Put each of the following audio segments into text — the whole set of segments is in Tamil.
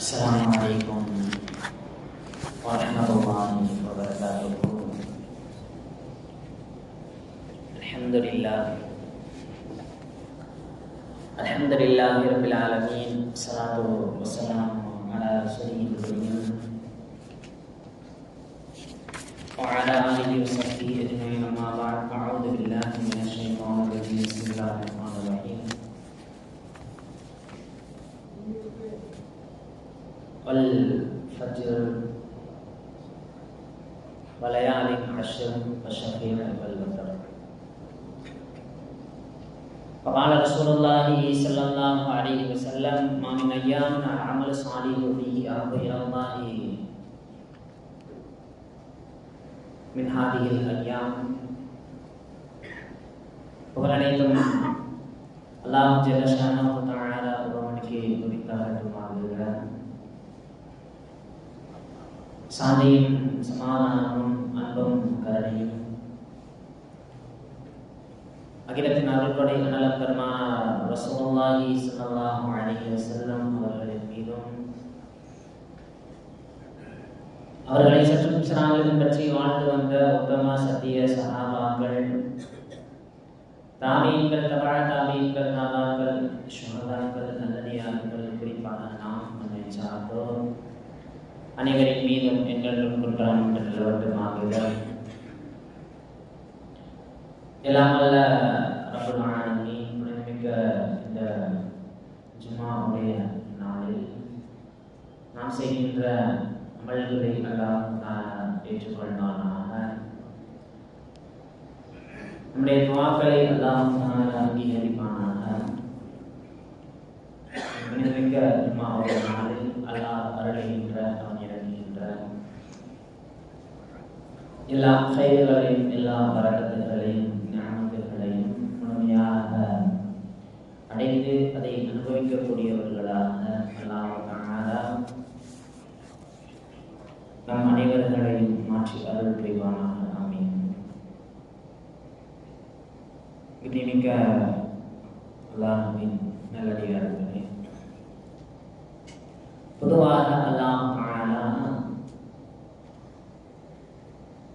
السلام علیکم ورحمۃ اللہ وبرکاتہ الحمد للہ الحمد للہ رب العالمین صلاح وسلام على رسول المبین وعلى آله وصحبه اجمعین اما بعد اعوذ بالله والفجر وليال عشر والشفيع والوتر فقال رسول الله صلى الله عليه وسلم ما من أيام العمل الصالح فيه أحب إلى الله من هذه الأيام புகழ் அனைத்தும் அல்லாஹ் ஜெலஷானா தாழா ஒருவனுக்கு குறித்தாகட்டுமாக சாந்தியும் சமாதானமும் அன்பும் கருணையும் அகிலத்தின் அருள்கொடை நலம் பெருமானார் ரசூலுல்லாஹி ஸல்லல்லாஹு அலைஹி வஸல்லம் அவர்களின் மீதும் அவர்களை சற்றும் சிறாங்களும் பற்றி வாழ்ந்து வந்த உத்தம சத்திய சகாபாக்கள் தாமியங்கள் தபாழ தாமியங்கள் நாதாக்கள் சுகதாக்கள் நல்லடியார்கள் குறிப்பாக நாம் நம்மை சார்ந்தோம். அனைவரின் மீதும் எங்களும் குன்றாம் நிலவட்டுமாக எல்லாம் வல்ல ரபுல் ஆலமீன் புனிதமிக்க இந்த ஜும்மாவுடைய நாளில் நாம் செய்கின்ற அமல்களை எல்லாம் ஏற்றுக்கொள்வானாக. நம்முடைய துவாக்களை எல்லாம் அங்கீகரிப்பானாக. புனிதமிக்க ஜும்மாவுடைய நாளில் அல்லாஹ் அருளுகின்ற அவன் இறங்குகின்ற எல்லா செயல்களையும் எல்லா வரகத்துகளையும் ஞானங்களையும் முழுமையாக அடைந்து அதை அனுபவிக்கக்கூடியவர்களாக அல்லாஹ் நம் அனைவர்களையும் மாற்றி அருள் புரிவானாக. ஆமீன். விதிமிக்க அல்லாஹின் நல்லடியார்களே பொதுவாக அல்லாம் தாலா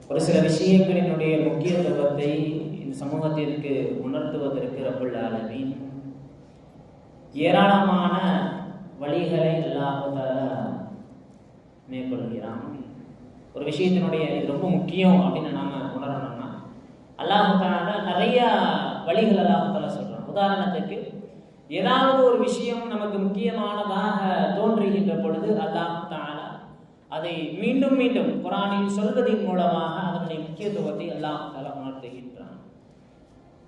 ஒரு சில விஷயங்களினுடைய முக்கியத்துவத்தை இந்த சமூகத்திற்கு உணர்த்துவதற்கு ரப்புல் ஆலமீன். ஏராளமான வழிகளை அல்லாஹ் மேற்கொள்கிறான். ஒரு விஷயத்தினுடைய இது ரொம்ப முக்கியம் அப்படின்னு நாம் உணரணும்னா அல்லாஹால நிறைய வழிகள் அல்லாஹால தாலா உதாரணத்துக்கு ஏதாவது ஒரு விஷயம் நமக்கு முக்கியமானதாக தோன்றுகின்ற பொழுது அல்லாஹால அதை மீண்டும் மீண்டும் குரானில் சொல்வதன் மூலமாக அதனுடைய முக்கியத்துவத்தை அல்லாஹ் தாலா உணர்த்துகின்றான்.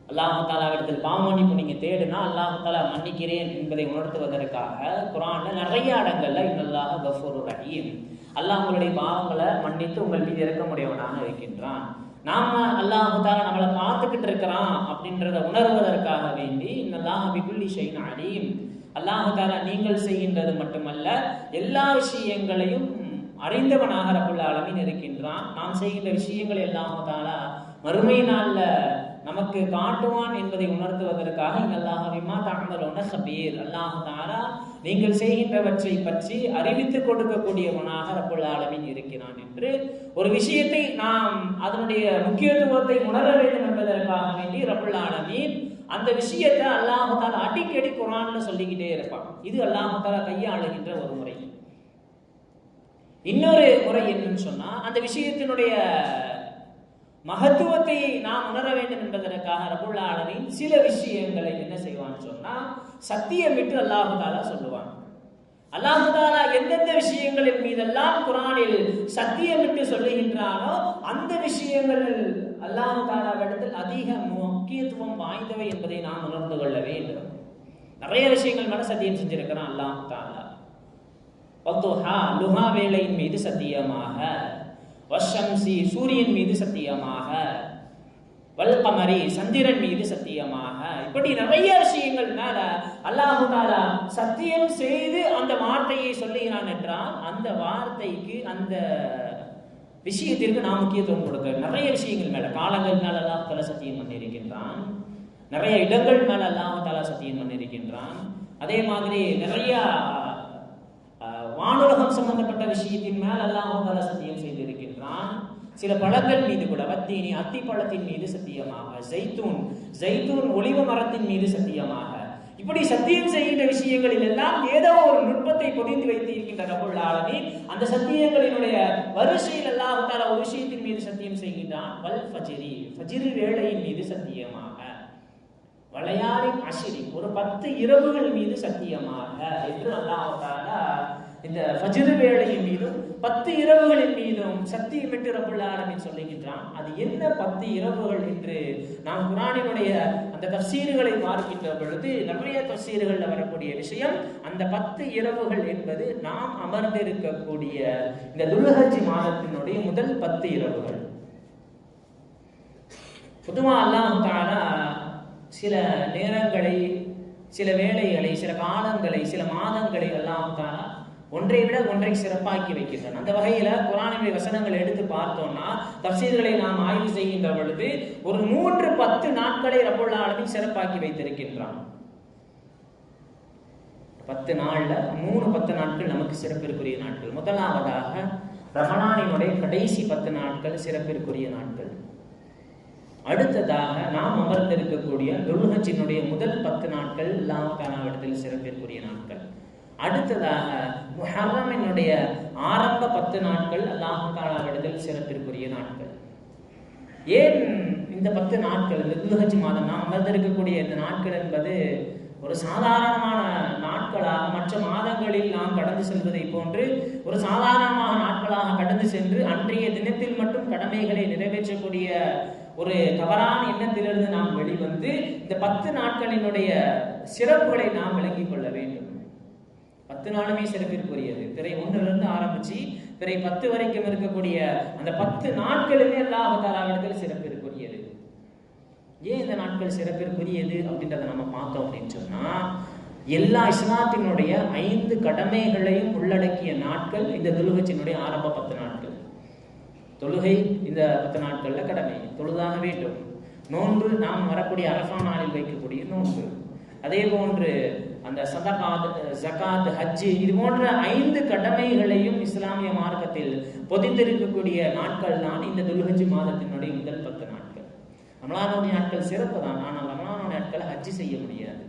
அல்லாஹு தாலாவிடத்தில் பாவமன்னிப்பு நீங்க தேடுனா அல்லாஹு தாலா மன்னிக்கிறேன் என்பதை உணர்த்துவதற்காக குரான்ல நிறைய இடங்கள்ல இன்னல்லாக கஃபூர் ரஹீம். அல்லாஹ் உங்களுடைய பாவங்களை மன்னித்து உங்கள் மீது இறக்க முடியவனாக இருக்கின்றான். நாம அல்லாஹு தாலா நம்மளை பார்த்துக்கிட்டு இருக்கிறான் அப்படின்றத உணர்வதற்காக வேண்டி இன்னல்லாஹ் பிகுல்லி ஷைன் அலீம். அல்லாஹு தாலா நீங்கள் செய்கின்றது மட்டுமல்ல எல்லா விஷயங்களையும் அறிந்தவனாக ரபுல் ஆலமீன் இருக்கின்றான். நாம் செய்கின்ற விஷயங்கள் எல்லாம் தாலா மறுமை நாளில் நமக்கு காட்டுவான் என்பதை உணர்த்துவதற்காக அல்லாஹ் விமா தாமதலோன ஹபீர் அல்லாஹ் தாரா நீங்கள் செய்கின்றவற்றை பற்றி அறிவித்துக் கொடுக்கக்கூடியவனாக ரபுல் ஆலமீன் இருக்கிறான் என்று. ஒரு விஷயத்தை நாம் அதனுடைய முக்கியத்துவத்தை உணர வேண்டும் என்பதற்காக வேண்டி ரபுல் ஆலமீன் அந்த விஷயத்தை அல்லாஹால அடிக்கடி குரான்ல சொல்லிக்கிட்டே இருப்பான். இது அல்லாஹால கையாளுகின்ற ஒரு முறை. இன்னொரு முறை என்னன்னு சொன்னா அந்த விஷயத்தினுடைய மகத்துவத்தை நாம் உணர வேண்டும் என்பதற்காக ரபுல்லா ஆலமின் சில விஷயங்களை என்ன செய்வான்னு சொன்னா சத்தியம் விட்டு அல்லாஹு சொல்லுவான். அல்லாஹுதாலா எந்தெந்த விஷயங்களின் மீதெல்லாம் குரானில் சத்தியம் விட்டு சொல்லுகின்றானோ அந்த விஷயங்கள் அல்லாஹுதாலாவிடத்தில் அதிக முக்கியத்துவம் வாய்ந்தவை என்பதை நாம் உணர்ந்து கொள்ள வேண்டும். நிறைய விஷயங்கள் மன சத்தியம் செஞ்சிருக்கிறான் அல்லாஹு தாலா. வத்துஹா லுஹா வேலையின் மீது சத்தியமாக. வஷம்சி சூரியன் மீது சத்தியமாக. வல்கமரி சந்திரன் மீது சத்தியமாக. இப்படி நிறைய விஷயங்கள் மேல அல்லாஹு தாலா சத்தியம் செய்து அந்த வார்த்தையை சொல்லுகிறான் என்றால் அந்த வார்த்தைக்கு அந்த விஷயத்திற்கு நாம் முக்கியத்துவம் கொடுக்க நிறைய விஷயங்கள் மேல காலங்கள் மேல அல்லாஹ் தாலா சத்தியம் பண்ணியிருக்கின்றான். நிறைய இடங்கள் மேல அல்லாஹு தாலா சத்தியம் பண்ணியிருக்கின்றான். அதே மாதிரி நிறைய வானுலகம் சம்பந்தப்பட்ட விஷயத்தின் மேல் அல்லாஹ் சத்தியம் செய்திருக்கின்றான். சில பழங்கள் மீது கூட வத்தீனி அத்தி பழத்தின் மீது சத்தியமாக ஜெய்தூன் ஜெய்தூன் ஒளிவ மரத்தின் மீது சத்தியமாக. இப்படி சத்தியம் செய்கின்ற விஷயங்களில் எல்லாம் ஏதோ ஒரு நுட்பத்தை பொதிந்து வைத்திருக்கின்ற ரபுல் ஆலமீன் அந்த சத்தியங்களினுடைய வரிசையில் எல்லாம் தாலா ஒரு விஷயத்தின் மீது சத்தியம் செய்கின்றான். வல் ஃபஜிரி ஃபஜிரி வேளையின் மீது சத்தியமாக. வளையாரின் அசிரி ஒரு பத்து இரவுகள் மீது சத்தியமாக என்று அல்லாஹ் தாலா இந்த ஃபஜ்ரு வேளையின் மீதும் பத்து இரவுகளின் மீதும் சத்தியமிட்டு ரப்புல் ஆலமீன் சொல்லுகின்றான். அது என்ன பத்து இரவுகள் என்று நாம் குரானினுடைய அந்த தப்சீர்களை பார்க்கின்ற பொழுது நிறைய தப்சீர்களில் வரக்கூடிய விஷயம் அந்த பத்து இரவுகள் என்பது நாம் அமர்ந்திருக்கக்கூடிய இந்த துல்ஹஜி மாதத்தினுடைய முதல் பத்து இரவுகள். பொதுவாக அல்லாஹ் தானா சில நேரங்களை சில வேளைகளை சில காலங்களை சில மாதங்களை அல்லாஹ் தானா ஒன்றை விட ஒன்றை சிறப்பாக்கி வைக்கின்றன. அந்த வகையில குரானுடைய வசனங்கள் எடுத்து பார்த்தோம்னா தப்சீர்களை நாம் ஆய்வு செய்கின்ற பொழுது ஒரு மூன்று பத்து நாட்களை ரபுல்லா சிறப்பாக்கி வைத்திருக்கின்றான். பத்து நாள்ல மூணு பத்து நாட்கள் நமக்கு சிறப்பிற்குரிய நாட்கள். முதலாவதாக ரமணானினுடைய கடைசி பத்து நாட்கள் சிறப்பிற்குரிய நாட்கள். அடுத்ததாக நாம் அமர்ந்திருக்கக்கூடிய துல்ஹஜினுடைய முதல் பத்து நாட்கள் அல்லாஹாலாவிடத்தில் சிறப்பிற்குரிய நாட்கள். அடுத்ததாக முஹர்ரமினுடைய ஆரம்ப பத்து நாட்கள் அல்லாஹாலாவிடத்தில் சிறப்பிற்குரிய நாட்கள். ஏன் இந்த பத்து நாட்கள் இந்த துல்ஹஜ் மாதம்? நாம் அமர்ந்திருக்கக்கூடிய இந்த நாட்கள் என்பது ஒரு சாதாரணமான நாட்களாக மற்ற மாதங்களில் நாம் கடந்து செல்வதை போன்று ஒரு சாதாரணமான நாட்களாக கடந்து சென்று அன்றைய தினத்தில் மட்டும் கடமைகளை நிறைவேற்றக்கூடிய ஒரு தவறான எண்ணத்திலிருந்து நாம் வெளிவந்து இந்த பத்து நாட்களினுடைய சிறப்புகளை நாம் விளங்கிக் கொள்ள வேண்டும். பத்து நாளுமே சிறப்பிற்குரியது பிறை ஒன்றிலிருந்து ஆரம்பிச்சு பிறை பத்து வரைக்கும் இருக்கக்கூடிய அந்த பத்து நாட்களுமே அல்லாஹாலாவிடத்தில் சிறப்பிற்குரியது ஏன் இந்த நாட்கள் சிறப்பிற்குரியது அப்படின்றத நம்ம பார்த்தோம் அப்படின்னு சொன்னா எல்லா இஸ்லாத்தினுடைய ஐந்து கடமைகளையும் உள்ளடக்கிய நாட்கள் இந்த துலுகச்சினுடைய ஆரம்ப பத்து நாட்கள். தொழுகை இந்த பத்து நாட்கள்ல கடமை. தொழுதாக வேண்டும். நோன்பு நாம் வரக்கூடிய அரஃபா நாளில் வைக்கக்கூடிய நோன்பு. அதே போன்று அந்த சதகாத் ஜகாத் ஹஜ்ஜு இது போன்ற ஐந்து கடமைகளையும் இஸ்லாமிய மார்க்கத்தில் பொதிந்திருக்கக்கூடிய நாட்கள் தான் இந்த துல்ஹஜ் மாதத்தினுடைய முதல் பத்து நாட்கள். ரமலானுடைய நாட்கள் சிறப்பு தான் ஆனால் ரமலானுடைய நாட்கள் ஹஜ்ஜு செய்ய முடியாது.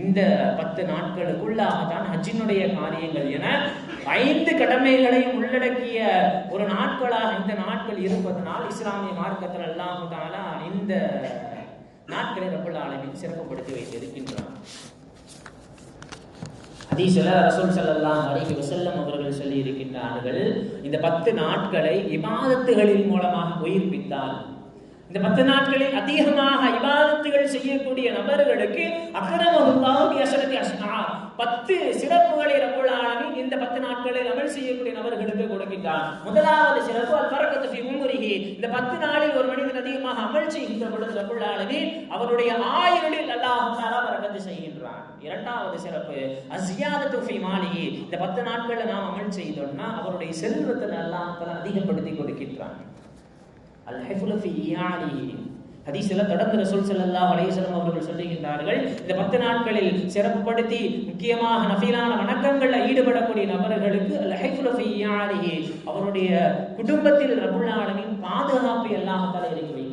இந்த பத்து நாட்களுக்குள்ளாக தான் ஹஜ்ஜினுடைய காரியங்கள் என ஐந்து கடமைகளையும் உள்ளடக்கிய ஒரு நாட்களாக இந்த நாட்கள் இருப்பதனால் இஸ்லாமிய மார்க்கத்தில் அல்லாஹு இந்த நாட்களை ரப்பல் ஆலமின் சிறப்புப்படுத்தி வைத்திருக்கின்றான். ஹதீஸில் ரசூல் ஸல்லல்லாஹு அலிஹி வசல்லம் அவர்கள் சொல்லி இருக்கின்றார்கள் இந்த பத்து நாட்களை இமாதத்துகளின் மூலமாக உயிர்ப்பித்தால் இந்த பத்து நாட்களில் அதிகமாக இபாதத்துகள் செய்யக்கூடிய நபர்களுக்கு அக்ரமஹுல்லாஹு அசரத்தி அஸ்னார். பத்து சிறப்புகளை ரப்பல் இந்த பத்து நாட்களில் அமல் செய்யக்கூடிய நபர்களுக்கு கொடுக்கின்றான் முதலாவது சிறப்பு அல் பரக்கத்து இந்த பத்து நாளில் ஒரு மனிதன் அதிகமாக அமல் செய்கின்ற பொழுது ரப்பல் அவருடைய ஆயுளில் அல்லாஹ் தஆலா செய்கின்றான். இரண்டாவது சிறப்பு அசியாத ஃபி மாலிஹி. இந்த பத்து நாட்களில் நாம் அமல் செய்தோம்னா அவருடைய செல்வத்தை அல்லாஹ் அதிகப்படுத்தி கொடுக்கின்றான். அல் ஹிஃப்லு ஃபி ஹதீஸ்ல தொடர்ந்து ரசூல் ஸல்லல்லாஹு அலைஹி அவர்கள் சொல்லுகின்றார்கள் இந்த பத்து நாட்களில் சிறப்புப்படுத்தி முக்கியமாக நஃபீலான வணக்கங்களில் ஈடுபடக்கூடிய நபர்களுக்கு அல் அவருடைய குடும்பத்தில் ரப்புல் ஆலமீன் பாதுகாப்பு எல்லாம் தலை இறக்கி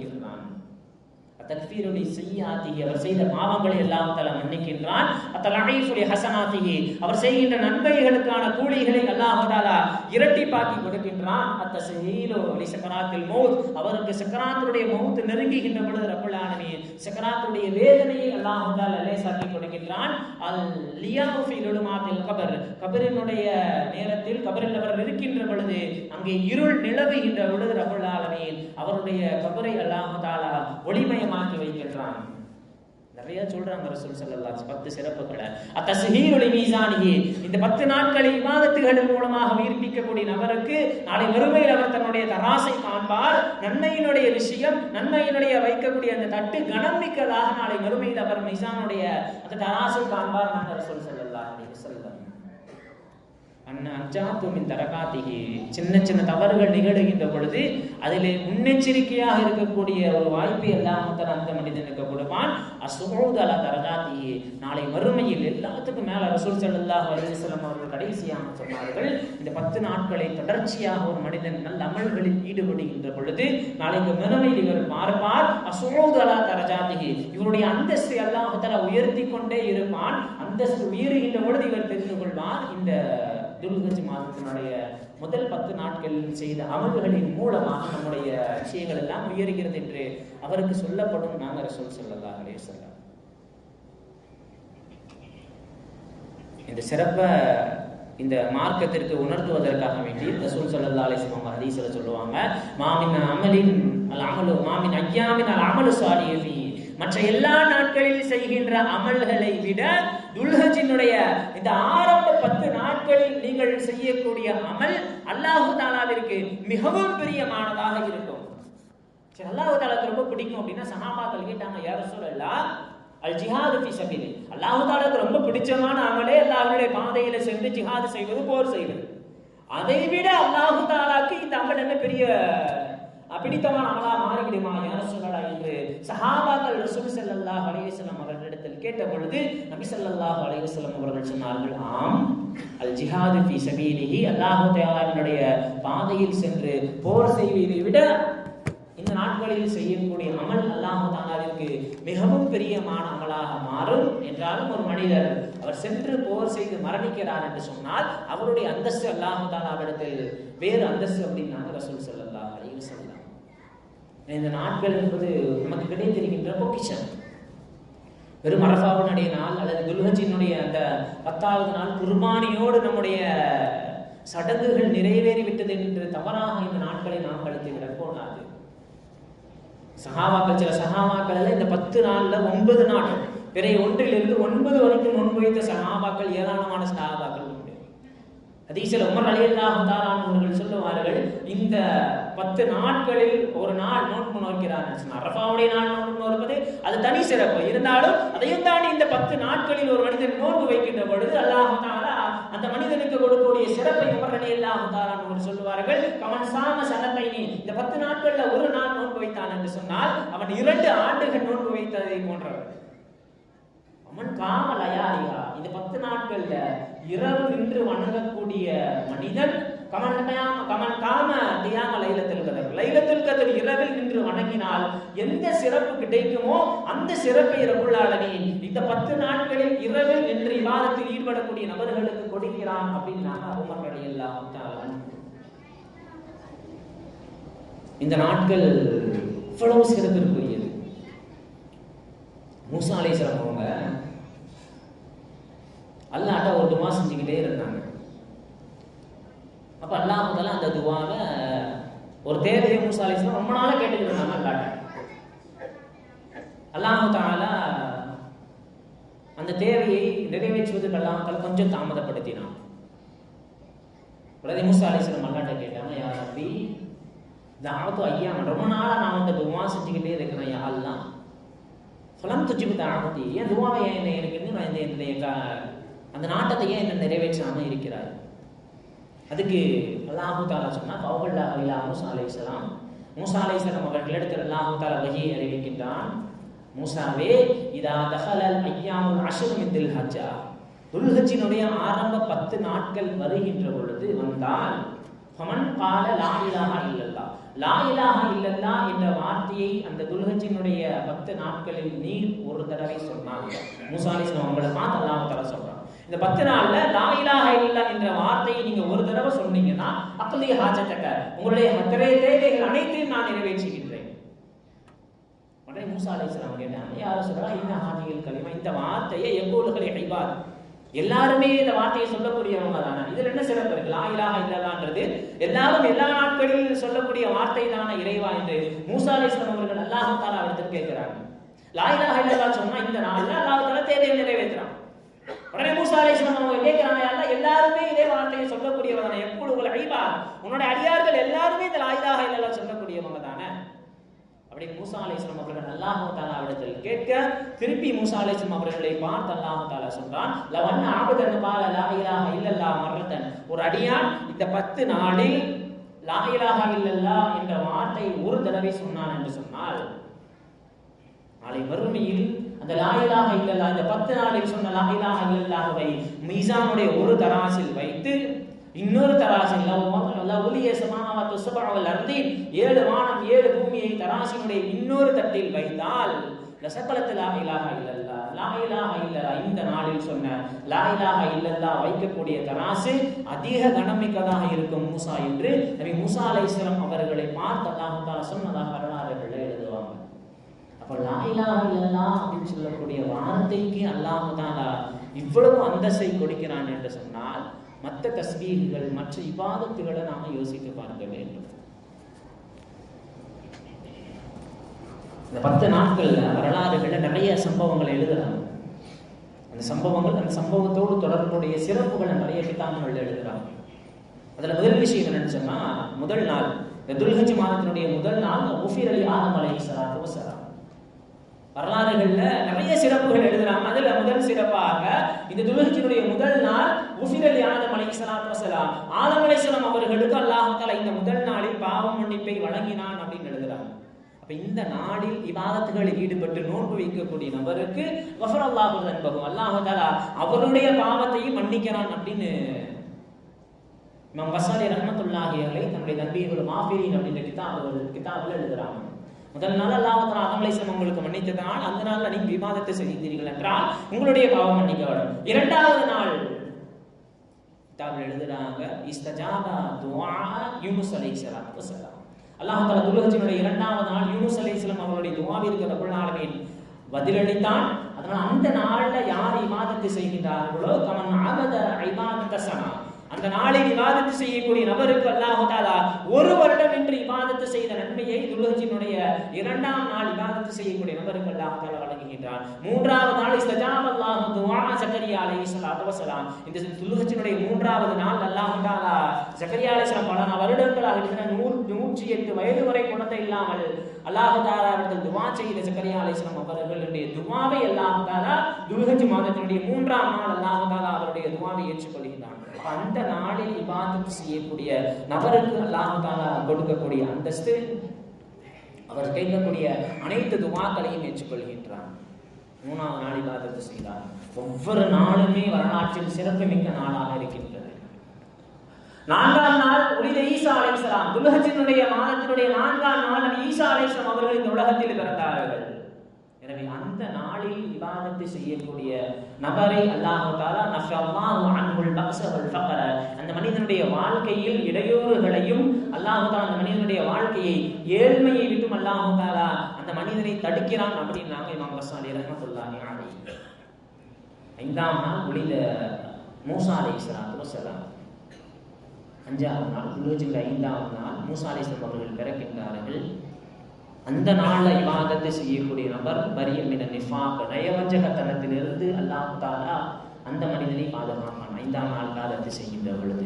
தக்ஃபீருலி செய்யாத்திகி அவர் செய்த பாவங்களை எல்லாம் தல மன்னிக்கின்றான். அத்தலஐஃபுலி ஹசனாத்திகி அவர் செய்கின்ற நன்மைகளுக்கான கூலிகளை அல்லாஹ் இரட்டி இரட்டிப்பாக்கி கொடுக்கின்றான். அத்தஸீலு அலி சக்கராத்தில் மௌத். அவருக்கு சக்கராத்துடைய மௌத்து நெருங்குகின்ற பொழுது ரப்பல் ஆலமீன். சக்கராத்துடைய வேதனையை அல்லாஹ் தஆலா லேசாக்கி கொடுக்கின்றான். அல் லியாஃபி லுடுமாத்தில் கபர். கபரினுடைய நேரத்தில் கபரில் அவர் இருக்கின்ற பொழுது அங்கே இருள் நிலவுகின்ற பொழுது ரப்பல் அவருடைய கபரை அல்லாஹ் ஒளிமயமாக ஒளிமயமாக்கி வைக்கின்றான். நிறைய சொல்றாங்க ரசூல் ஸல்லல்லாஹு பத்து சிறப்புகளை. அத்தஸ்ஹீருல் மீசானியே இந்த பத்து நாட்களை இபாதத்துகளின் மூலமாக உயிர்ப்பிக்கக்கூடிய நபருக்கு நாளை மறுமையில் அவர் தன்னுடைய தராசை காண்பார். நன்மையினுடைய விஷயம் நன்மையினுடைய வைக்கக்கூடிய அந்த தட்டு கனம் மிக்கதாக நாளை மறுமையில் அவர் மீசானுடைய அந்த தராசை காண்பார் நாங்கள் ரசூல் ஸல்லல்லாஹு அலைஹி வஸல்லம். அண்ணா அஞ்சாத்துமின் தரகாத்திகி. சின்ன சின்ன தவறுகள் நிகழுகின்ற பொழுது அதிலே முன்னெச்சரிக்கையாக இருக்கக்கூடிய ஒரு வாய்ப்பு எல்லாமத்தன் அந்த மனிதனுக்கு கொடுப்பான். அசுகூது அலா தரகாத்திகி. நாளை மறுமையில் எல்லாத்துக்கும் மேல ரசூல் செல்லாஹ் அலைஹி அவர்கள் கடைசியாக சொன்னார்கள் இந்த பத்து நாட்களை தொடர்ச்சியாக ஒரு மனிதன் நல்ல அமல்களில் ஈடுபடுகின்ற பொழுது நாளைக்கு மறுமையில் இவர் பார்ப்பார் அசுகூது அலா தரஜாத்திகி. இவருடைய அந்தஸ்து எல்லாம் உயர்த்தி கொண்டே இருப்பான். அந்தஸ்து உயருகின்ற பொழுது இவர் தெரிந்து கொள்வார். இந்த துல்கஜ் மாதத்தினுடைய முதல் பத்து நாட்களில் செய்த அமல்களின் மூலமாக நம்முடைய விஷயங்கள் எல்லாம் உயர்கிறது என்று அவருக்கு சொல்லப்படும் நாங்கள் ரசூல் ஸல்லல்லாஹு அலே சொல்லலாம் இந்த சிறப்பை இந்த மார்க்கத்திற்கு உணர்த்துவதற்காக வேண்டி ரசூல் ஸல்லல்லாஹு அலைஹி வஸல்லம் ஹதீஸ்ல சொல்லுவாங்க மாமின் அமலின் அல் அமலு மாமின் அய்யாமின் அல் அமலு சாலிஹி மற்ற எல்லா நாட்களில் செய்கின்ற அமல்களை விட துல்ஹஜினுடைய இந்த ஆரம்ப பத்து நாட்களில் நீங்கள் செய்யக்கூடிய அமல் அல்லாஹு தாலாவிற்கு மிகவும் பிரியமானதாக இருக்கும். சரி அல்லாஹு தாலாக்கு ரொம்ப பிடிக்கும் அப்படின்னா சஹாபாக்கள் கேட்டாங்க யார சொல்லலாம் அல் ஜிஹாது ஃபி சபீலி அல்லாஹு தாலாக்கு ரொம்ப பிடிச்சமான அமலே அல்லாஹுடைய பாதையில சென்று ஜிஹாது செய்வது போர் செய்வது. அதை விட அல்லாஹு தாலாக்கு இந்த அமல் என்ன பெரிய அஹ், பிடித்தமான மாறிவிடுமா? யார சொல்லலா என்று சஹாபாக்கள் ரசூல் செல்லல்லா அலைஹி அவர்களிடத்தில் கேட்ட பொழுது நபி சல்லாஹ் அலைஹி அவர்கள் சொன்னார்கள் ஆம் அல் ஜிஹாது ஃபி சபீலிஹி அல்லாஹு தஆலாவினுடைய பாதையில் சென்று போர் செய்வதை விட இந்த நாட்களில் செய்யக்கூடிய அமல் அல்லாஹு தாலாவிற்கு மிகவும் பிரியமான அமலாக மாறும். என்றாலும் ஒரு மனிதர் அவர் சென்று போர் செய்து மரணிக்கிறார் என்று சொன்னால் அவருடைய அந்தஸ்து அல்லாஹு தாலாவிடத்தில் வேறு அந்தஸ்து அப்படின்னாங்க ரசூல் ஸல்லல்லாஹு அலைஹி வஸல்லம் இந்த நாட்கள் என்பது நமக்கு கிடைத்திருக்கின்ற பொக்கிஷம். வெறும் அரசாவினுடைய நாள் அல்லது துல்ஹஜினுடைய அந்த பத்தாவது நாள் குர்பானியோடு நம்முடைய சடங்குகள் நிறைவேறி விட்டது என்று தவறாக இந்த நாட்களை நாம் கழித்து விடக்கூடாது சகாவாக்கள் சில சகாவாக்கள் இந்த பத்து நாள்ல ஒன்பது நாள் பிறை ஒன்றிலிருந்து ஒன்பது வரைக்கும் முன்வைத்த சகாபாக்கள் ஏராளமான சகாபாக்கள் உண்டு உமர் உமர் அலியல்லாஹு அவர்கள் சொல்லுவார்கள் இந்த பத்து நாட்களில் ஒரு நாள் நோன்பு நோக்கிறார் அரபாவுடைய நாள் நோன்பு நோற்பது அது தனி சிறப்பு. இருந்தாலும் அதையும் தாண்டி இந்த பத்து நாட்களில் ஒரு மனிதன் நோன்பு வைக்கின்ற பொழுது அல்லாஹு அந்த மனிதனுக்கு கொடுக்கக்கூடிய சிறப்பை உமர் அலியல்லாஹு அவர்கள் சொல்லுவார்கள் கமன் சாம சனத்தை இந்த பத்து நாட்கள்ல ஒரு நாள் நோன்பு வைத்தான் என்று சொன்னால் அவன் இரண்டு ஆண்டுகள் நோன்பு வைத்ததை போன்றவர் அவன் காம இந்த பத்து நாட்கள்ல இரவு நின்று வணங்கக்கூடிய மனிதன் கமன் கமன் காம தியாம லைலத்தில் கதர். லைலத்தில் கதர் இரவில் நின்று வணங்கினால் எந்த சிறப்பு கிடைக்குமோ அந்த சிறப்பை இரவுள்ளாளனே இந்த பத்து நாட்களில் இரவில் நின்று விவாதத்தில் ஈடுபடக்கூடிய நபர்களுக்கு கொடுக்கிறான் அப்படின்னாங்க உமர் எல்லாம் இந்த நாட்கள் இவ்வளவு சிறப்பிற்குரியது? மூசா சிறப்பு அவங்க அல்லாட்ட ஒரு துவா செஞ்சுக்கிட்டே இருந்தாங்க. அப்போ அல்லாஹ் முதல்ல அந்த துவாவை ஒரு தேவையை மூசா ரொம்ப நாளா கேட்டுக்கிட்டு இருந்தாங்க அல்லாட்ட. அல்லாஹு தாலா அந்த தேவையை நிறைவேற்றுவதற்கு அல்லாஹ் கொஞ்சம் தாமதப்படுத்தினான். உடனே மூசா அலைசலம் அல்லாட்ட கேட்டாங்க யா ரப்பி தாவத்து ஐயா ரொம்ப நாளா நான் அந்த துவா செஞ்சுக்கிட்டே இருக்கிறேன் யாரெல்லாம் அல்லாஹ். ஃபலம் துஜிபு தாவத்தி ஏன் துவாவை ஏன் எனக்கு இன்னும் நான் இந்த என்னுடைய அந்த நாட்டத்தை ஏன் என்ன நிறைவேற்றாமல் இருக்கிறார்? அதுக்கு அல்லாஹு தாலா சொன்னா கௌபல்லா அலிலா மூசா அலைஹிஸ்ஸலாம் மூசா அலைஹிஸ்ஸலாம் அவர்களிடத்தில் அல்லாஹு தாலா அறிவிக்கின்றான். மூசாவே இதா தஹலல் ஐயாமுல் அஷ்ர் மின் தில்ஹஜ்ஜா. துல்ஹஜ்ஜினுடைய ஆரம்ப பத்து நாட்கள் வருகின்ற பொழுது வந்தால் ஃபமன் கால லா இலாஹா இல்லல்லா லா இலாஹா இல்லல்லா என்ற வார்த்தையை அந்த துல்ஹஜினுடைய பத்து நாட்களில் நீர் ஒரு தடவை சொன்னாங்க. மூசாலிஸ்லாம் அவங்களை பார்த்து அல்லாஹ் தஆலா இந்த பத்து நாள்ல லா இலாக இல்லா என்ற வார்த்தையை நீங்க ஒரு தடவை சொன்னீங்கன்னா அப்பதைய ஹாஜத்தக்க உங்களுடைய அத்தனை தேவைகள் அனைத்தையும் நான் நிறைவேற்றுகின்றேன். உடனே மூசா அலைஹிஸ்ஸலாம் கேட்டாங்க யார சொல்றா இந்த ஹாஜிகள் கலிமா இந்த வார்த்தையை எப்போதுகளை அடைவார் எல்லாருமே இந்த வார்த்தையை சொல்லக்கூடியவங்க தானே இதுல என்ன சிறப்பு இருக்கு? லா இலாக இல்லலான்றது எல்லாரும் எல்லா நாட்களில் சொல்லக்கூடிய வார்த்தை தானே இறைவா என்று மூசா அலைஹிஸ்ஸலாம் அவர்கள் அல்லாஹ் தாலா அவரிடத்தில் கேட்கிறாங்க. லா இலாக இல்லலா சொன்னா இந்த நாள்ல அல்லாஹ் தாலா தேவையை நிறைவேற்றுறான். உடனே மூசா அலைஹிஸ்ஸலாம் அவங்க கேட்கிறாங்க "யா எல்லாருமே இதே வார்த்தையை சொல்லக்கூடியவங்க தானே எப்பொழுது உங்கள் அழிவா உன்னோட அடியார்கள் எல்லாருமே இந்த லா இலாஹா சொல்லக்கூடியவங்க தானே? அப்படி மூசா அலைஹிஸ்ஸலாம் அவர்கள் அல்லாஹ் தாலாவிடத்தில் கேட்க திருப்பி மூசா அலைஹிஸ்ஸலாம் அவர்களை பார்த்து அல்லாஹ் தாலா சொல்றான் லவன் ஆபுதன் பால லாயிலாக இல்லல்லா மரத்தன் ஒரு அடியான் இந்த பத்து நாளில் லாயிலாக இல்லல்லா என்ற வார்த்தை ஒரு தடவை சொன்னான் என்று சொன்னால் நாளை வறுமையில் அந்த லாயிலாக இல்லல்லா இந்த பத்து நாளில் சொன்ன லாயிலாக இலாஹ இல்லல்லாஹ்வை மீசானுடைய ஒரு தராசில் வைத்து இன்னொரு தராசில் ஒலிய சமாவாத்து சுபவல் அருந்தி ஏழு வானம் ஏழு பூமியை தராசினுடைய இன்னொரு தட்டில் வைத்தால் லசக்கலத்து லாயிலாக இல்லல்லா லாயிலாக இல்லல்லா இந்த நாளில் சொன்ன லாயிலாக இல்லல்லா வைக்கக்கூடிய தராசு அதிக கனமிக்கதாக இருக்கும் மூசா என்று நபி மூசா அலைஹிஸ்ஸலாம் அவர்களை பார்த்து சொன்னதாக வரலாறுகளில் அப்ப லா இலாஹ அப்படின்னு சொல்லக்கூடிய வார்த்தைக்கு அல்லாம தான் இவ்வளவு அந்தஸ்தை கொடுக்கிறான் என்று சொன்னால் மற்ற தஸ்பீகள் மற்ற இபாதத்துகளை நாம யோசித்து பார்க்க வேண்டும். இந்த பத்து நாட்கள்ல வரலாறுகள்ல நிறைய சம்பவங்களை எழுதுறாங்க. அந்த சம்பவங்கள் அந்த சம்பவத்தோடு தொடர்புடைய சிறப்புகளை நிறைய கிதாபுகள் எழுதுறாங்க. அதுல முதல் விஷயம் என்னன்னு சொன்னா முதல் நாள் இந்த துல்ஹஜ் மாதத்தினுடைய முதல் நாள் உஃபீர் அலி ஆதம் அலை சலாத்து வரலாறுகள்ல நிறைய சிறப்புகள் எழுதுறாங்க. அதுல முதல் சிறப்பாக இந்த துலகத்தினுடைய முதல் நாள் உஃபீர் அலி ஆதம் அலை சலாத்து வசலாம் ஆதம் அவர்களுக்கு அல்லாஹால இந்த முதல் நாளில் பாவம் மன்னிப்பை வழங்கினான் அப்படின்னு எழுதுறாங்க. அப்ப இந்த நாளில் இவாதத்துகளில் ஈடுபட்டு நோன்பு வைக்கக்கூடிய நபருக்கு கஃபர் அல்லாஹு அன்பகும் அல்லாஹாலா அவருடைய பாவத்தையும் மன்னிக்கிறான் அப்படின்னு இமாம் கசாலி ரஹமத்துல்லாஹி அலை தன்னுடைய நபிகள் மாஃபிரின் அப்படின்ற கிதாபுகள் கிதாபில் எழுதுறாங்க. முதல் நாள் அல்லாஹ் தஆலா உங்களுக்கு மன்னித்ததனால் அந்த நாள் நீங்க விவாதத்தை செய்கிறீர்கள் என்றால் உங்களுடைய பாவம் மன்னிக்கப்படும். இரண்டாவது நாள். கிதாபில் எழுதுறாங்க இஸ்தஜாதா துஆ யூனுஸ் அலைஹிஸ்ஸலாத்து வஸலாம் அல்லாஹ் தஆலா இரண்டாவது நாள் யூனுஸ் அலைஹிஸ்ஸலாம் அவருடைய துஆவிற்கு ரப்பல் ஆலமீன் பதிலளித்தான். அதனால் அந்த நாள்ல யார் இபாதத்து செய்கின்றார்களோ கமன் அபத இபாதத்த சனா அந்த நாளில் விவாதத்து செய்யக்கூடிய நபருக்கு அல்லாஹ் ஒரு வருடம் என்று விவாதத்து செய்த நன்மையை துல்ஹஜ்ஜினுடைய இரண்டாம் நாள் விவாதத்து செய்யக்கூடிய நபருக்கு அல்லாஹாலா வழங்குகின்றார் வழங்குகின்றான். மூன்றாவது நாள் இஸ்தஜாப அல்லாஹ் துஆ ஜக்கரியா அலைஹிஸ்ஸலாத்து வஸலாம் இந்த துல்ஹஜ்ஜினுடைய மூன்றாவது நாள் அல்லாஹ் தஆலா ஜக்கரியா அலைஹிஸ்ஸலாம் பல வருடங்களாக இருக்கிற நூறு நூற்றி எட்டு வயது வரை குழந்தை இல்லாமல் அல்லாஹ் அவர்கள் துவா செய்த ஜக்கரியா அலைஹிஸ்ஸலாம் அவர்களுடைய துவாவை அல்லாஹாலா தஆலா மாதத்தினுடைய மூன்றாம் நாள் அல்லாஹ் தஆலா அவருடைய துவாவை ஏற்றுக்கொள்கிறான் அந்த நாளில் இபாதத் செய்யக்கூடிய நபருக்கு அல்லாஹ் தஆலா கொடுக்கக்கூடிய அந்தஸ்து அவர் கேட்கக்கூடிய அனைத்து துவாக்களையும் ஏற்றுக்கொள்கின்றான். மூணாவது நாள் இபாதத்து செய்தார். ஒவ்வொரு நாளுமே வரலாற்றில் சிறப்புமிக்க நாளாக இருக்கின்றது. நான்காம் நாள் உரித ஈசா அலைஹிஸ்ஸலாம் துலகத்தினுடைய மாதத்தினுடைய நான்காம் நாள் ஈசா அலைஹிஸ்ஸலாம் அவர்கள் இந்த உலகத்தில் பிறந்தார்கள். எனவே அந்த நாளில் விவாதத்தை செய்யக்கூடிய நபரை அல்லாஹ் தஆலா நஃபல்லாஹு அன்ஹுல் பக்ஸ வல் அந்த மனிதனுடைய வாழ்க்கையில் இடையூறுகளையும் அல்லாஹ் தஆலா அந்த மனிதனுடைய வாழ்க்கையை ஏழ்மையை விட்டும் அல்லாஹ் தஆலா அந்த மனிதனை தடுக்கிறான் அப்படின்னாங்க இமாம் கஸ்ஸாலி ரஹ்மத்துல்லாஹி அலி ஐந்தாம் நாள் ஒளித மூசா இஸ்லாத்து வஸலாம் அஞ்சாவது நாள் குலூஜில் ஐந்தாவது நாள் மூசா அலைஹிஸ்ஸலாம் அவர்கள் பிறக்கின்றார்கள். அந்த நாளில் இபாதத்தை செய்யக்கூடிய நபர் மரியமின நிஃபாக் நயவஞ்சகத்தனத்திலிருந்து அல்லாஹ் தாலா அந்த மனிதனை பாதுகாப்பான். ஐந்தாம் நாள் காலத்தை செய்கின்ற பொழுது.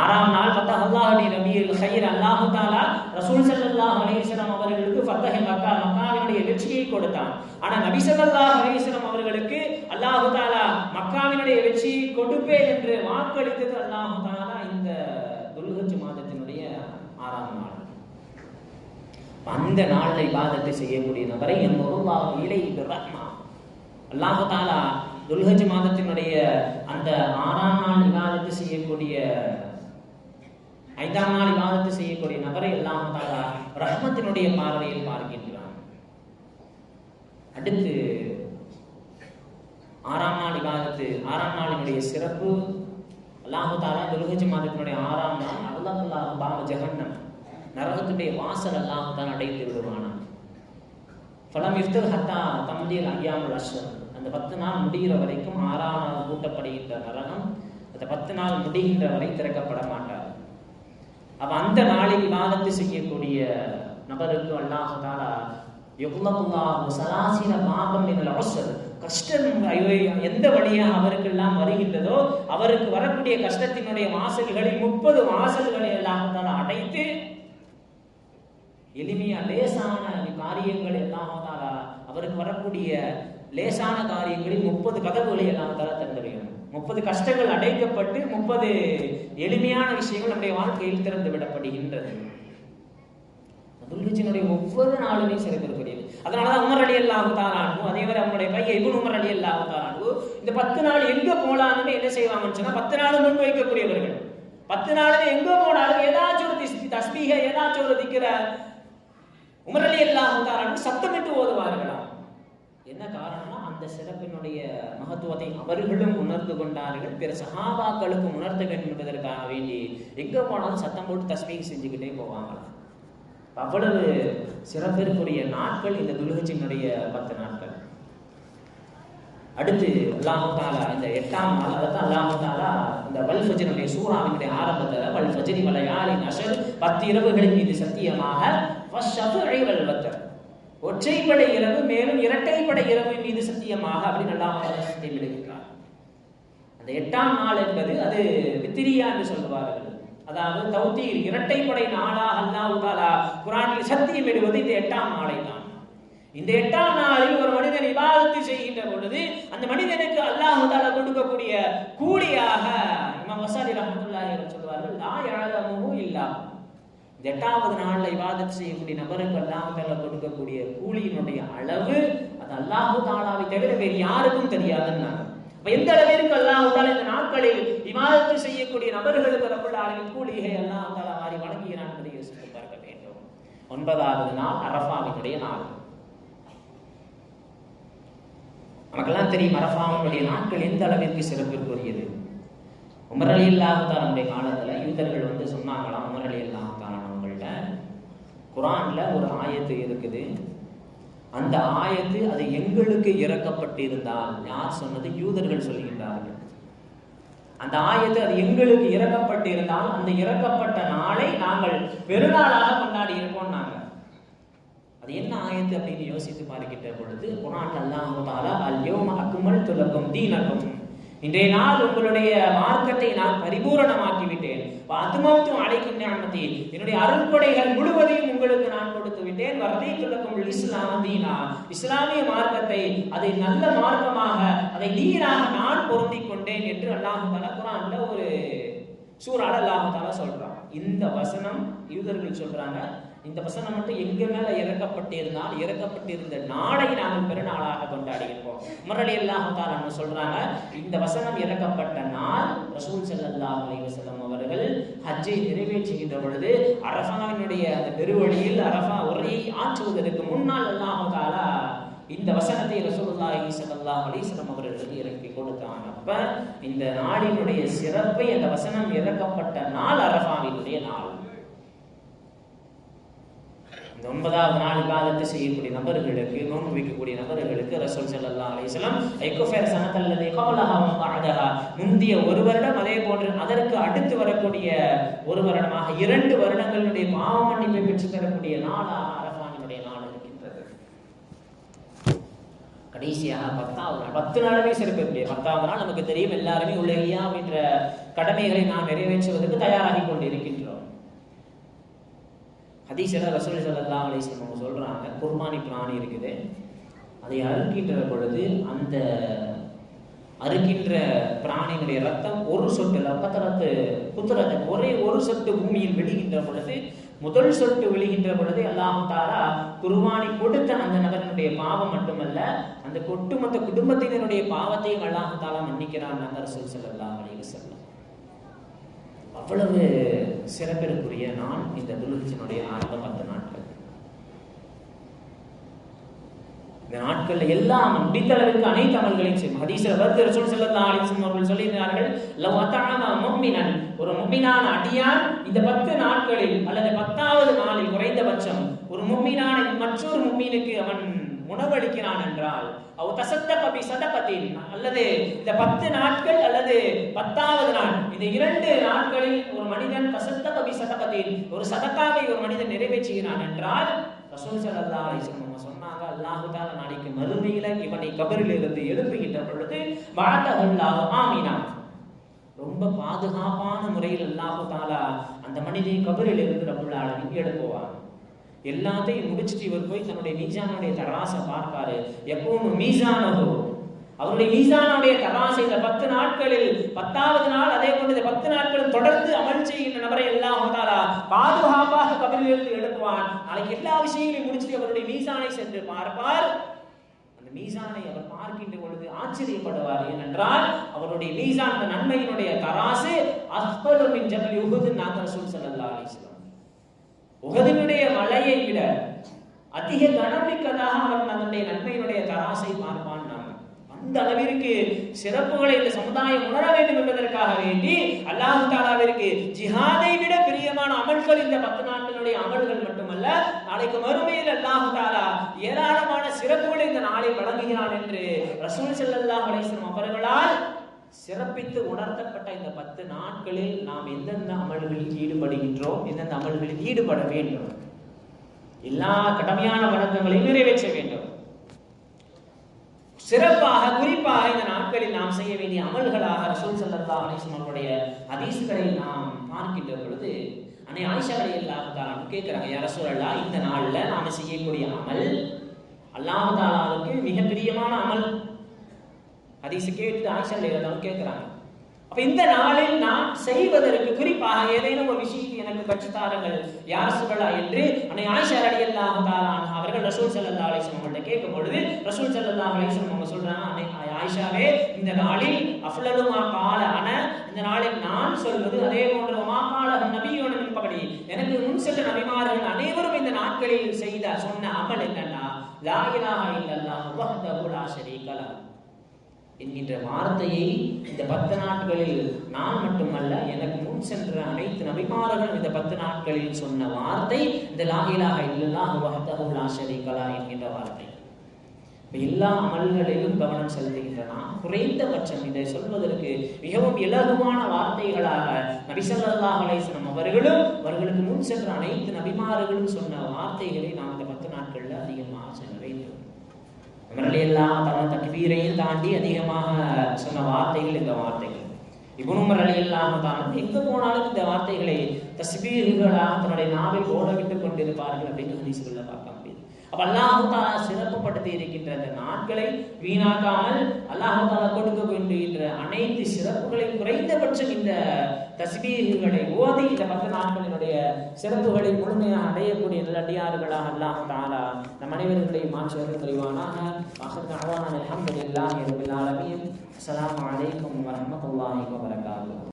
ஆறாம் நாள் ஃபத்தஹ் அல்லாஹுடைய நபியில் ஹைர் அல்லாஹு தாலா ரசூல் ஸல்லல்லாஹு அலைஹி அவர்களுக்கு ஃபத்தஹ் மக்கா மக்காவினுடைய வெற்றியை கொடுத்தான். ஆனால் நபி ஸல்லல்லாஹு அலைஹி அவர்களுக்கு அல்லாஹ் தாலா மக்காவினுடைய வெற்றியை கொடுப்பேன் என்று வாக்களித்தது அல்லாஹு தாலா இந்த துல்ஹஜ் மாதத்தினுடைய ஆறாம் நாள். அந்த நாளில் இபாதத்தை செய்யக்கூடிய நபரை என்பதுல்லாஹ் இலை ரஹ்மா அல்லாஹு தாலா துல்ஹஜ் மாதத்தினுடைய அந்த ஆறாம் நாள் இபாதத்தை செய்யக்கூடிய ஐந்தாம் நாள் இபாதத்தை செய்யக்கூடிய நபரை அல்லாஹு தாலா ரஹ்மத்தினுடைய பார்வையில் பார்க்கின்றான். அடுத்து ஆறாம் நாள் இபாதத்து ஆறாம் நாளினுடைய சிறப்பு அல்லாஹு தாலா துல்ஹஜ் மாதத்தினுடைய ஆறாம் நாள் அல்லாஹ் அல்லாஹ் பாவ நரகத்துடைய வாசல் அல்லாஹ் தான் அடைத்து விடுவானான் பலம் இஃப்தர் ஹத்தா தம்தீல் ஐயாமுல் அஷ்ர் அந்த பத்து நாள் முடிகிற வரைக்கும் ஆறாம் நாள் கூட்டப்படுகின்ற நரகம் அந்த பத்து நாள் முடிகின்ற வரை திறக்கப்பட மாட்டார் அப்ப அந்த நாளில் விவாதத்தை செய்யக்கூடிய நபருக்கு அல்லாஹ் தாலா யுக்லகுல்லாஹு பாபம் என்ற அவசர் கஷ்டம் ஐயோ, எந்த வழியாக அவருக்கெல்லாம் வருகின்றதோ அவருக்கு வரக்கூடிய கஷ்டத்தினுடைய வாசல்களில் முப்பது வாசல்களை எல்லாம் அடைத்து எளிமையா லேசான காரியங்கள் இல்லாமதாலா அவருக்கு வரக்கூடிய லேசான காரியங்களில் முப்பது கதவுகளை எல்லாம் தாலா திறந்துவிடும் முப்பது கஷ்டங்கள் அடைக்கப்பட்டு முப்பது எளிமையான விஷயங்கள் நம்முடைய வாழ்க்கையில் திறந்து விடப்படுகின்றது. துல்கிச்சினுடைய ஒவ்வொரு நாளுமே சிறப்பிற்குரியது அதனாலதான் உமர் அலி அல்லாஹு தாலானு அதே மாதிரி அவனுடைய பையன் இவன் உமர் அலி அல்லாஹு தாலானு இந்த பத்து நாள் எங்க போலான்னு என்ன செய்வாங்கன்னு சொன்னா பத்து நாள் முன் வைக்கக்கூடியவர்கள். பத்து நாளுமே எங்க போனாலும் ஏதாச்சும் ஒரு திஸ்- தஸ்பீக ஏதாச்சும் ஒரு திக்கிற உமரலி அலி அல்லாஹு சத்தமிட்டு ஓதுவார்களாம். என்ன காரணம்னா அந்த சிறப்பினுடைய மகத்துவத்தை அவர்களும் உணர்ந்து கொண்டார்கள். பிற சஹாபாக்களுக்கும் உணர்த்த வேண்டும் என்பதற்காக வேண்டி எங்கே போனாலும் சத்தம் போட்டு தஸ்மீக செஞ்சுக்கிட்டே போவாங்களாம். அவ்வளவு சிறப்பிற்குரிய நாட்கள் இந்த துலகச்சினுடைய பத்து நாட்கள். அடுத்து அல்லாஹு இந்த எட்டாம் நாள் அதான் தாலா இந்த வல் சூறாவினுடைய ஆரம்பத்தில் வல் வலையாளின் வலையாலின் பத்து இரவுகளின் மீது சத்தியமாக ஒற்றைப்படை இரவு மேலும் இரட்டைப்படை இரவு மீது சத்தியமாக அப்படின்னு அல்லாஹ் சத்தியம் எடுக்கிறார் அந்த எட்டாம் நாள் என்பது அது வித்திரியா என்று சொல்லுவார்கள். அதாவது தௌத்தீர் இரட்டைப்படை நாளா அல்லாஹ் உதாலா குரானில் சத்தியம் இடுவது இந்த எட்டாம் நாளை தான். இந்த எட்டாம் நாளில் ஒரு மனிதன் விவாதத்தை செய்கின்ற பொழுது அந்த மனிதனுக்கு அல்லாஹ் தாலா கொடுக்கக்கூடிய கூலியாக இமாம் வசாலி ரஹமத்துல்லாஹி சொல்வார்கள் லா யஅலமுஹு இல்லா. இந்த எட்டாவது நாள்ல இபாதத் செய்யக்கூடிய நபருக்கு அல்லாஹ் தாலா கொடுக்கக்கூடிய கூலியினுடைய அளவு அது அல்லாஹு தாலாவை தவிர வேறு யாருக்கும் தெரியாதுன்னாங்க. அப்ப எந்த அளவிற்கு அல்லாஹ் தாலா இந்த நாட்களில் இபாதத்து செய்யக்கூடிய நபர்களுக்கு ரப்பல் ஆலமின் கூலியை அல்லாஹ் தாலா மாறி வழங்குகிறான் என்பதை யோசித்து பார்க்க வேண்டும். ஒன்பதாவது நாள் அரபாவினுடைய நாள். நமக்கெல்லாம் தெரியும் அரபாவினுடைய நாட்கள் எந்த அளவிற்கு சிறப்பிற்குரியது. உமரலி இல்லாத இல்லாஹாலுடைய காலத்துல யூதர்கள் வந்து சொன்னாங்களாம் உமரலி இல்லாத குரான்ல ஒரு ஆயத்து இருக்குது. அந்த ஆயத்து அது எங்களுக்கு இறக்கப்பட்டிருந்தால் யார் சொன்னது? யூதர்கள் சொல்கின்றார்கள். அந்த ஆயத்து அது எங்களுக்கு இறக்கப்பட்டிருந்தால் அந்த இறக்கப்பட்ட நாளை நாங்கள் பெருநாளாக கொண்டாடி இருப்போம் நாங்கள். அது என்ன ஆயத்து அப்படின்னு யோசித்து பார்க்கிட்ட பொழுது குரான் அல்லாஹு தாலா அல் யோம அக்குமல் துலக்கும் தீனக்கும். இன்றைய நாள் உங்களுடைய மார்க்கத்தை நான் பரிபூரணமாக்கி விட்டேன் அதுமத்தும் அழைக்கும் ஞானத்தை என்னுடைய அருள்கொடைகள் முழுவதையும் உங்களுக்கு நான் கொடுத்து விட்டேன். வரதை துலக்கும் இஸ்லாமதீனா. இஸ்லாமிய மார்க்கத்தை அதை நல்ல மார்க்கமாக அதை நீராக நான் பொருந்தி கொண்டேன் என்று அல்லாஹு தாலா குரான்ல ஒரு சூறால அல்லாஹு தலா சொல்றான். இந்த வசனம் யூதர்கள் சொல்றாங்க. இந்த வசனம் மட்டும் எங்க மேல இறக்கப்பட்டிருந்தால் இறக்கப்பட்டிருந்த நாளை நாங்கள் பெருநாளாக கொண்டாடி முரளி அல்லாஹால தாலா சொல்றாங்க இந்த வசனம் இறக்கப்பட்ட நாள் ரசூல் செல்லல்லாஹ் அலைவசலம் அவர்கள் ஹஜ்ஜை நிறைவேற்றுகின்ற பொழுது அரஃபாவினுடைய அந்த பெருவழியில் அரஃபா உரையை ஆற்றுவதற்கு முன்னால் அல்லாஹு தாலா இந்த வசனத்தை ரசூலுல்லாஹி ஸல்லல்லாஹு அலைஹி வஸல்லம் அவர்களுக்கு இறக்கி கொடுத்தான் அப்ப இந்த நாடினுடைய சிறப்பை அந்த வசனம் இறக்கப்பட்ட நாள் அரஃபாவினுடைய நாள். இந்த ஒன்பதாவது நாள் காலத்து செய்யக்கூடிய நபர்களுக்கு நோன்பு வைக்கக்கூடிய நபர்களுக்கு ரசூல் செல்லல்லா அலிஸ்லாம் ஐக்கோஃபேர் சனத்தல்லது சனத்தல்லதி கபலஹா முந்திய ஒரு வருடம் அதே போன்று அதற்கு அடுத்து வரக்கூடிய ஒரு வருடமாக இரண்டு வருடங்களுடைய பாவ மன்னிப்பை பெற்று தரக்கூடிய நாளாக அரஃபானினுடைய நாள் இருக்கின்றது. கடைசியாக பத்தாவது நாள் பத்து நாளுமே சிறப்பு பத்தாவது நாள். நமக்கு தெரியும் எல்லாருமே உலகியா என்ற கடமைகளை நாம் நிறைவேற்றுவதற்கு தயாராகி கொண்டு இருக்கின்றோம் ஹதீஸ்ல ரசூல் சல்லா அலிஸ்லம் அவங்க சொல்கிறாங்க குர்பானி பிராணி இருக்குது. அதை அறுக்கின்ற பொழுது அந்த அறுக்கின்ற பிராணியினுடைய ரத்தம் ஒரு சொட்டு லப்பத்தரத்து புத்திரத்தை ஒரே ஒரு சொட்டு பூமியில் விழுகின்ற பொழுது முதல் சொட்டு விழுகின்ற பொழுது எல்லாம் தாரா குர்பானி கொடுத்த அந்த நபரினுடைய பாவம் மட்டுமல்ல அந்த ஒட்டுமொத்த குடும்பத்தினருடைய பாவத்தையும் அல்லாஹ் தாலா மன்னிக்கிறான். அந்த ரசூல் ஸல்லல்லாஹு அலைஹி அவ்வளவு சிறப்பிற்குரிய நாள் இந்த துலுகிச்சனுடைய ஆரம்ப பத்து நாட்கள். இந்த நாட்கள்ல எல்லாம் முடித்தளவுக்கு அனைத்து அமல்களையும் செய்யும். ஹதீஸ்ல வருது ரசூல் ஸல்லல்லாஹு அலைஹி வஸல்லம் அவர்கள் சொல்லியிருந்தார்கள் லவத்தான மும்மினன். ஒரு மும்மினான அடியான் இந்த பத்து நாட்களில் அல்லது பத்தாவது நாளில் குறைந்தபட்சம் ஒரு முஃமினான மற்றொரு மும்மினுக்கு அவன் உணவளிக்கிறான் என்றால் அவ தசத்த பபி சதகத்தின் அல்லது இந்த பத்து நாட்கள் அல்லது பத்தாவது நாள். இந்த இரண்டு நாட்களில் ஒரு மனிதன் தசத்த பபி சதகத்தின் ஒரு சதக்காவை ஒரு மனிதன் நிறைவேற்றுகிறான் என்றால் ரசூல் ஸல்லல்லாஹு அலைஹி சொன்னாங்க அல்லாஹு தால நாளைக்கு மறுமையில இவனை கபரில் இருந்து எழுப்புகின்ற பொழுது வாழ்த்தல்லாஹு ஆமீனா. ரொம்ப பாதுகாப்பான முறையில் அல்லாஹு தாலா அந்த மனிதனை கபரில் இருந்து ரபுல்லாலும் ஆலமீன் எல்லாத்தையும் முடிச்சுட்டு இவர் போய் தன்னுடைய மீசானுடைய தராசை பார்ப்பாரு. எப்பவும் மீசானோ அவருடைய மீசானுடைய தராசை இந்த பத்து நாட்களில் பத்தாவது நாள் அதே போன்று இந்த பத்து நாட்களும் தொடர்ந்து அமல் செய்கின்ற நபரை எல்லாம் வந்தாரா பாதுகாப்பாக கபிலிருந்து எழுப்புவான். நாளைக்கு எல்லா விஷயங்களையும் முடிச்சுட்டு அவருடைய மீசானை சென்று பார்ப்பார். அந்த மீசானை அவர் பார்க்கின்ற பொழுது ஆச்சரியப்படுவார். ஏனென்றால் அவருடைய மீசான் அந்த நன்மையினுடைய தராசு அஸ்பலுமின் ஜபல் யுகுதுன்னு நாங்கள் ரசூல் உகதினுடைய மலையை விட அதிக கனமிக்கதாக அவன் தன்னுடைய நன்மையினுடைய தராசை பார்ப்பான் அந்த அளவிற்கு சிறப்புகளை இந்த சமுதாயம் உணர வேண்டும் என்பதற்காக வேண்டி அல்லாஹ் தாலாவிற்கு ஜிஹாதை விட பிரியமான அமல்கள் இந்த பத்து நாட்களுடைய அமல்கள் மட்டுமல்ல நாளைக்கு மறுமையில் அல்லாஹு தாலா ஏராளமான சிறப்புகளை இந்த நாளை வழங்குகிறான் என்று ரசூல் செல்லல்லா அலைஹி அவர்களால் சிறப்பித்து உணர்த்தப்பட்ட இந்த பத்து நாட்களில் நாம் எந்தெந்த அமல்களில் ஈடுபடுகின்றோம் எந்தெந்த அமல்களில் ஈடுபட வேண்டும்? எல்லா கடமையான வணக்கங்களையும் நிறைவேற்ற வேண்டும். சிறப்பாக குறிப்பாக இந்த நாட்களில் நாம் செய்ய வேண்டிய அமல்களாக ரசூல் சல்லா அலைஹி அவருடைய ஹதீஸ்களை நாம் பார்க்கின்ற பொழுது அன்னை ஆயிஷா அலி அல்லாஹாலும் கேட்கிறாங்க யார ரசூலல்லாஹ் இந்த நாள்ல நாம் செய்யக்கூடிய அமல் அல்லாஹ் மிக பிரியமான அமல். ஹதீஸை கேட்டு ஆயிஷா ரலியல்லாஹு கேட்குறாங்க அப்ப இந்த நாளில் நான் செய்வதற்கு குறிப்பாக ஏதேனும் ஒரு விஷயத்தை எனக்கு கற்றுத்தாருங்கள் யார் சொல்லலா என்று அன்னை ஆயிஷா ரலியல்லாஹு தஆலா அன்ஹா அவர்கள் ரசூல் ஸல்லல்லாஹு அலைஹி அவங்கள்ட்ட கேட்கும் பொழுது ரசூல் ஸல்லல்லாஹு அலைஹி அவங்க சொல்றாங்க அன்னை ஆயிஷாவே இந்த நாளில் அஃலலுமா கால அன இந்த நாளில் நான் சொல்வது அதே போன்ற மா கால நபியோட பகடி எனக்கு முன் செல்ல நபிமார்கள் அனைவரும் இந்த நாட்களில் செய்த சொன்ன அமல் என்னன்னா லா இலாஹா இல்லல்லாஹு வஹ்தஹு லா ஷரீக லஹு. என்கின்ற வார்த்தையை இந்த பத்து நாட்களில் நான் மட்டுமல்ல எனக்கு முன் சென்ற அனைத்து நபிமாரர்கள் இந்த பத்து நாட்களில் சொன்ன வார்த்தை இந்த லாகிலாக இல்லல்லாஹு வஹ்தஹு லா என்கின்ற வார்த்தை. எல்லா அமல்களிலும் கவனம் செலுத்துகின்ற குறைந்தபட்சம் இதை சொல்வதற்கு மிகவும் இலகுவான வார்த்தைகளாக நபி ஸல்லல்லாஹு அவர்களும் அவர்களுக்கு முன் சென்ற அனைத்து நபிமார்களும் சொன்ன வார்த்தைகளை நாம் இந்த பத்து நாட்களில் அதிகமாக செல்வேன் வேண்டும் இவர்கள் எல்லாம் தன தாண்டி அதிகமாக சொன்ன வார்த்தைகள் இந்த வார்த்தைகள். இபுனுமர் அலி இல்லாமல் தான். எங்கே போனாலும் இந்த வார்த்தைகளை தஸ்பீர்களாக தன்னுடைய நாவை ஓட விட்டு கொண்டிருப்பார்கள் அப்படின்னு ஹதீஸ்கள்ல பார்க்க முடியுது. அப்ப அல்லாஹு தாலா சிறப்புப்படுத்தி இருக்கின்ற அந்த நாட்களை வீணாக்காமல் அல்லாஹு தாலா கொடுக்க வேண்டுகின்ற அனைத்து சிறப்புகளையும் குறைந்தபட்சம் இந்த தஸ்பீர்களை ஓதி இந்த பத்து நாட்களினுடைய சிறப்புகளை முழுமையாக அடையக்கூடிய நல்லடியார்களாக அல்லாஹ் தாலா நம் அனைவர்களையும் மாற்றுவது தெளிவானாக அஹமது தஅவானா அல்ஹம்துலில்லாஹி ரப்பில் ஆலமீன். அஸ்ஸலாமு அலைக்கும் வரஹ்மத்துல்லாஹி வபரகாத்துஹு.